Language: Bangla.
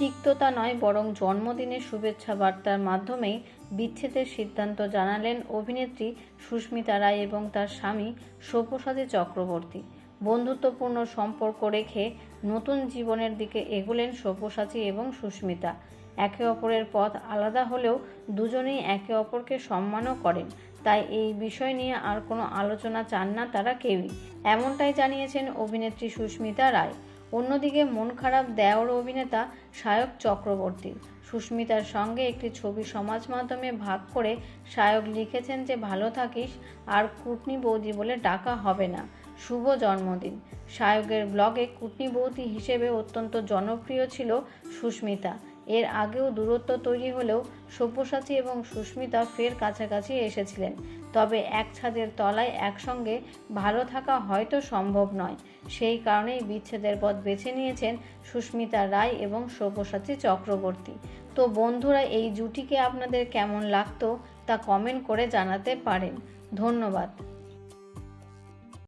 তিক্ততা নয়, বরং জন্মদিনের শুভেচ্ছা বার্তার মাধ্যমেই বিচ্ছেদের সিদ্ধান্ত জানালেন অভিনেত্রী সুস্মিতা রায় এবং তার স্বামী সব্যসাচী চক্রবর্তী। বন্ধুত্বপূর্ণ সম্পর্ক রেখে নতুন জীবনের দিকে এগোলেন সব্যসাচী এবং সুস্মিতা। একে অপরের পথ আলাদা হলেও দুজনেই একে অপরকে সম্মানও করেন। তাই এই বিষয় নিয়ে আর কোনো আলোচনা চান না তারা কেউই। এমনটাই জানিয়েছেন অভিনেত্রী সুস্মিতা রায়। অন্যদিকে মন খারাপ দেওর অভিনেতা সায়ক চক্রবর্তী। সুস্মিতার সঙ্গে একটি ছবি সমাজ মাধ্যমে ভাগ করে সায়ক লিখেছেন যে, ভালো থাকিস, আর কুটনি বৌদি বলে ডাকা হবে না। শুভ জন্মদিন। সায়কের ব্লগে কুটনি বৌদি হিসেবে অত্যন্ত জনপ্রিয় ছিল সুস্মিতা। এর আগেও দূরত্ব তৈরি হলেও সব্যসাচী এবং সুস্মিতা ফের কাছাকাছি এসেছিলেন। তবে এক ছাদের তলায় একসঙ্গে ভালো থাকা হয়তো সম্ভব নয়। সেই কারণেই বিচ্ছেদের পথ বেছে নিয়েছেন সুস্মিতা রায় এবং সব্যসাচী চক্রবর্তী। তো বন্ধুরা, এই জুটিকে আপনাদের কেমন লাগতো তা কমেন্ট করে জানাতে পারেন। ধন্যবাদ।